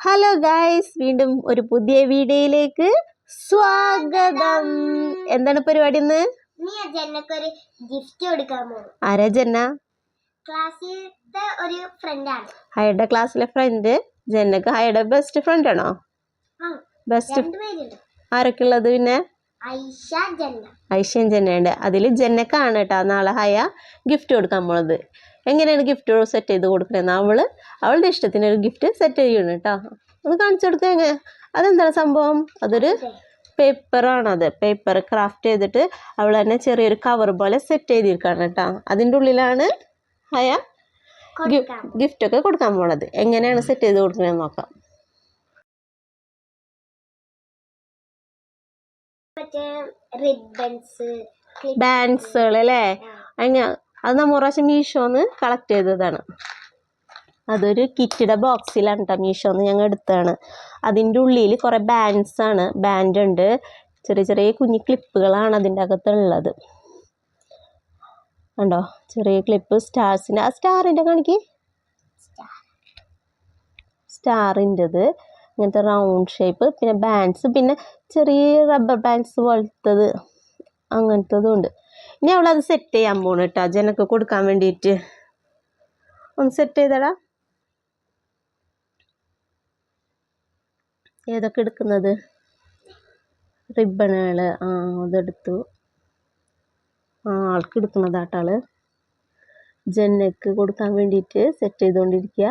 Hello guys വീണ്ടും ഒരു പുതിയ വീഡിയോയിലേക്ക് സ്വാഗതം. എന്താണ് പരിപാടി ഇന്ന്? ആരാ ജന്ന? ഹയയുടെ ക്ലാസ്സിലെ ഫ്രണ്ട് ജന്നക്ക് ഹയുടെ ബെസ്റ്റ് ഫ്രണ്ട് ആണോ? ബെസ്റ്റ് ആരൊക്കെ ഉള്ളത് പിന്നെ? ഐഷ ജന്ന. ജന്നയുണ്ട്. അതിൽ ജന്നക്കാണ് കേട്ടോ നാളെ ഹയ ഗിഫ്റ്റ് കൊടുക്കാൻ പോണത്. എങ്ങനെയാണ് ഗിഫ്റ്റ് സെറ്റ് ചെയ്ത് കൊടുക്കുന്നത് അവൾ അവളുടെ ഇഷ്ടത്തിന് ഒരു ഗിഫ്റ്റ് സെറ്റ് ചെയ്യണം കേട്ടോ. ഒന്ന് കാണിച്ചു കൊടുക്കുക എങ്ങനെ അതെന്താണ് സംഭവം? അതൊരു പേപ്പറാണത് പേപ്പർ ക്രാഫ്റ്റ് ചെയ്തിട്ട് അവൾ തന്നെ ചെറിയൊരു കവർ പോലെ സെറ്റ് ചെയ്തിരിക്കുകയാണ് കേട്ടോ. അതിന്റെ ഉള്ളിലാണ് ഹയ കൊടുക്കാം ഗിഫ്റ്റ് ഒക്കെ കൊടുക്കാൻ പോണത്. എങ്ങനെയാണ് സെറ്റ് ചെയ്ത് കൊടുക്കുന്നത് നോക്കാം. ബാൻസുകൾ അല്ലേ? അങ്ങനെ അത് നമ്മൾ പ്രാവശ്യം മീഷോന്ന് കളക്ട് ചെയ്തതാണ്. അതൊരു കിറ്റിയുടെ ബോക്സിലാണ് കേട്ടോ മീഷോന്ന് ഞങ്ങൾ എടുത്തതാണ്. അതിന്റെ ഉള്ളിൽ കുറേ ബാൻഡ്സാണ് ബാൻഡ് ഉണ്ട്. ചെറിയ ചെറിയ കുഞ്ഞു ക്ലിപ്പുകളാണ് അതിന്റെ അകത്തുള്ളത്. കണ്ടോ? ചെറിയ ക്ലിപ്പ് സ്റ്റാർസിന്റെ ആ സ്റ്റാറിന്റെ കാണിക്ക്. സ്റ്റാറിന്റെത് ഇങ്ങനത്തെ റൗണ്ട് ഷേപ്പ് പിന്നെ ബാൻഡ്സ് പിന്നെ ചെറിയ റബ്ബർ ബാൻഡ്സ് പോലത്തത് അങ്ങനത്തതും ഉണ്ട്. ഇനി അവളത് സെറ്റ് ചെയ്യാൻ പോണു കേട്ടോ ജനക്ക് കൊടുക്കാൻ വേണ്ടിയിട്ട് ഒന്ന് സെറ്റ് ചെയ്തടാ. ഏതൊക്കെ എടുക്കുന്നത്? റിബണുകൾ ആ അതെടുത്തു. ആ ആൾക്ക് എടുക്കുന്നതാട്ടാൾ ജനക്ക് കൊടുക്കാൻ വേണ്ടിയിട്ട് സെറ്റ് ചെയ്തുകൊണ്ടിരിക്കുക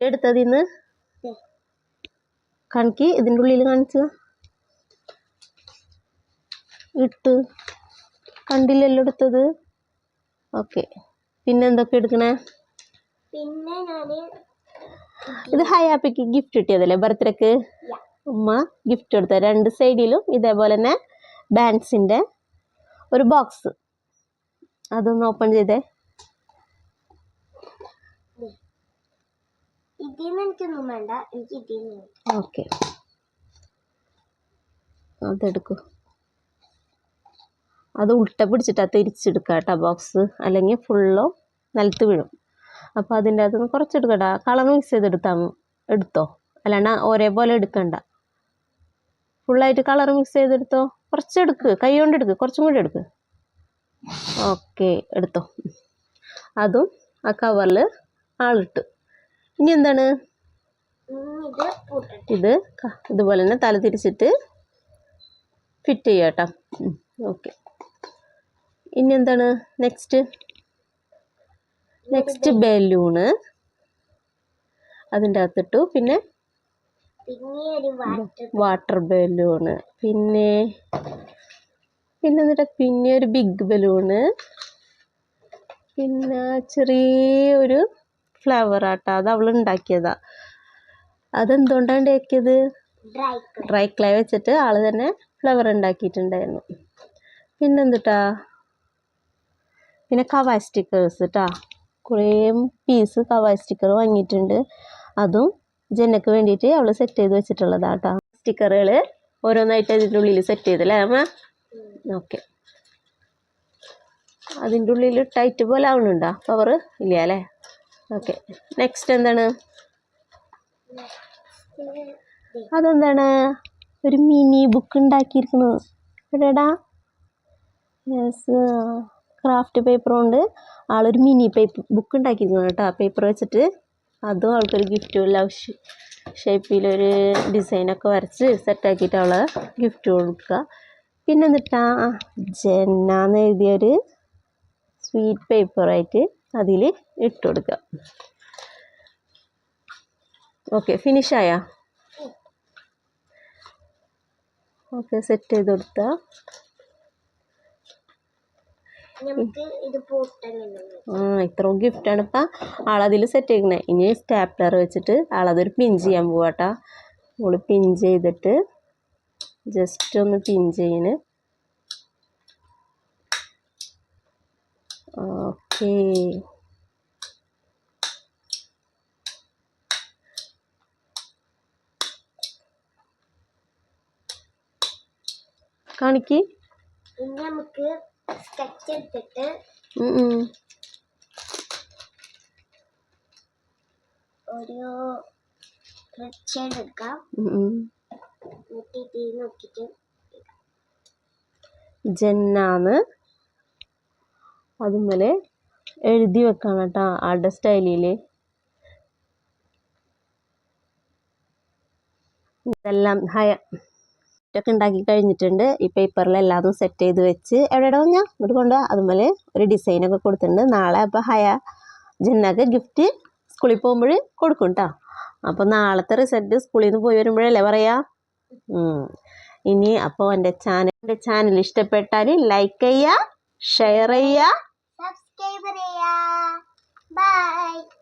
എടുത്തതിന്ന് കാണിക്ക് ഇതിന്റെ ഉള്ളിൽ കാണിച്ചു ഇട്ട്. കണ്ടില്ലല്ലോ എടുത്തത്. ഓക്കെ. പിന്നെ എന്തൊക്കെ എടുക്കണേ? പിന്നെ ഞാൻ ഇത് ഹയാപ്പിക്ക് ഗിഫ്റ്റ് കിട്ടിയതല്ലേ ബർത്ത്ഡേക്ക്? ഉമ്മ ഗിഫ്റ്റ് കൊടുത്ത രണ്ട് സൈഡിലും ഇതേപോലെ തന്നെ ബാൻസിന്റെ ഒരു ബോക്സ് അതൊന്ന് ഓപ്പൺ ചെയ്തേ. ഓക്കെ. അതെടുക്കൂ. അത് ഉൾട്ട പിടിച്ചിട്ടാണ് തിരിച്ചെടുക്കുക കേട്ടോ ബോക്സ് അല്ലെങ്കിൽ ഫുള്ളോ നിലത്ത് വീഴും. അപ്പോൾ അതിന്റെ അകത്തുനിന്ന് കുറച്ചെടുക്കട്ടാ കളർ മിക്സ് ചെയ്തെടുത്താൽ എടുത്തോ? അല്ലാണ്ട് ഒരേപോലെ എടുക്കണ്ട. ഫുള്ളായിട്ട് കളർ മിക്സ് ചെയ്തെടുത്തോ? കുറച്ചെടുക്ക്. കൈ കൊണ്ട് എടുക്ക്. കുറച്ചും കൂടി എടുക്ക്. ഓക്കെ എടുത്തോ. അതും ആ കവറിൽ ആളിട്ട്. ഇനി എന്താണ്? ഇത് ഇതുപോലെ തന്നെ തല തിരിച്ചിട്ട് ഫിറ്റ് ചെയ്യാം കേട്ടോ. ഓക്കെ ഇനി എന്താണ് നെക്സ്റ്റ് നെക്സ്റ്റ് ബലൂണ് അതിന്റെ അകത്തിട്ടു. പിന്നെ ഒരു വാട്ടർ ബലൂണ് പിന്നെ പിന്നെ എന്നിട്ട് പിന്നെ ഒരു ബിഗ് ബലൂണ് പിന്നെ ചെറിയൊരു ഫ്ലവർ ആട്ടോ. അത് അവൾ ഉണ്ടാക്കിയതാ. അതെന്തുകൊണ്ടാണ് ഉണ്ടാക്കിയത്? ഡ്രൈ ഡ്രൈ ക്ലേ വെച്ചിട്ട് ആൾ തന്നെ ഫ്ലവർ ഉണ്ടാക്കിയിട്ടുണ്ടായിരുന്നു. പിന്നെന്തുട്ടാ? പിന്നെ കവായ് സ്റ്റിക്കേഴ്സ് കേട്ടാ കുറേ പീസ് കവായ് സ്റ്റിക്കർ വാങ്ങിയിട്ടുണ്ട്. അതും ജനക്ക് വേണ്ടിയിട്ട് അവൾ സെറ്റ് ചെയ്ത് വെച്ചിട്ടുള്ളതാ കേട്ടോ സ്റ്റിക്കറുകൾ ഓരോന്നായിട്ട് അതിന്റെ ഉള്ളിൽ സെറ്റ് ചെയ്തല്ലേ അമ്മ? ഓക്കെ. അതിന്റെ ഉള്ളിൽ ടൈറ്റ് പോലെ ആവണുണ്ടോ? പവർ ഇല്ല അല്ലേ ഓക്കെ. നെക്സ്റ്റ് എന്താണ്? അതെന്താണ്? ഒരു മിനി ബുക്ക് ഉണ്ടാക്കിയിരിക്കുന്നത് എവിടെടാ യെസ് ക്രാഫ്റ്റ് പേപ്പർ കൊണ്ട് ആളൊരു മിനി പേപ്പർ ബുക്ക് ഉണ്ടാക്കിയിരിക്കുന്നു കേട്ടോ. ആ പേപ്പർ വെച്ചിട്ട് അതും ആൾക്കൊരു ഗിഫ്റ്റ് ലവ് ഷേപ്പിലൊരു ഡിസൈനൊക്കെ വരച്ച് സെറ്റാക്കിയിട്ട് അവളെ ഗിഫ്റ്റ് കൊടുക്കുക. പിന്നെ എന്നിട്ടാ ജെന്നാന്ന് എഴുതിയൊരു സ്വീറ്റ് പേപ്പറായിട്ട് അതിൽ ഇട്ട് കൊടുക്കുക. ഓക്കെ ഫിനിഷായ ഓക്കെ സെറ്റ് ചെയ്ത് കൊടുത്താൽ നമുക്ക് ഇത് പൂട്ടണം ആ ഇത്രയും ഗിഫ്റ്റാണ് ഇപ്പം ആളതിൽ സെറ്റ് ചെയ്യണേ. ഇനി സ്റ്റാപ്ലർ വെച്ചിട്ട് ആളതൊരു പിൻ ചെയ്യാൻ പോവാട്ടാ. നമ്മൾ പിൻ ചെയ്തിട്ട് ജസ്റ്റ് ഒന്ന് പിൻ ചെയ്യണ്. ഓക്കേ. കാണിക്ക്. ഇനി നമുക്ക് സ്കെച്ച് എടുത്തിട്ട്. ഒരു എടുക്കാം. എന്നിട്ട് ഇത് നോക്കിയിട്ട്. ജന്നാന്ന് അതുപോലെ എഴുതി വെക്കണം കേട്ടോ ആടെ സ്റ്റൈലിൽ ഇതെല്ലാം ഹയ ഒക്കെ ഉണ്ടാക്കി കഴിഞ്ഞിട്ടുണ്ട്. ഈ പേപ്പറിൽ പേപ്പറിലെല്ലാം സെറ്റ് ചെയ്ത് വെച്ച് എവിടെയുടെ ഞാൻ ഇങ്ങോട്ട് കൊണ്ടുപോകാം അതുപോലെ ഒരു ഡിസൈനൊക്കെ കൊടുത്തിട്ടുണ്ട്. നാളെ അപ്പോൾ ഹയ ജന്നക്ക് ഗിഫ്റ്റ് സ്കൂളിൽ പോകുമ്പോൾ കൊടുക്കും കേട്ടോ അപ്പോൾ നാളത്തെ റിസൾട്ട് സ്കൂളിൽ നിന്ന് പോയി വരുമ്പോഴല്ലേ പറയാ? ഇനി അപ്പോൾ എന്റെ ചാനൽ എന്റെ ചാനൽ ഇഷ്ടപ്പെട്ടാൽ ലൈക്ക് ചെയ്യുക ഷെയർ ചെയ്യുക സബ്സ്ക്രൈബ് ചെയ്യുക ബൈ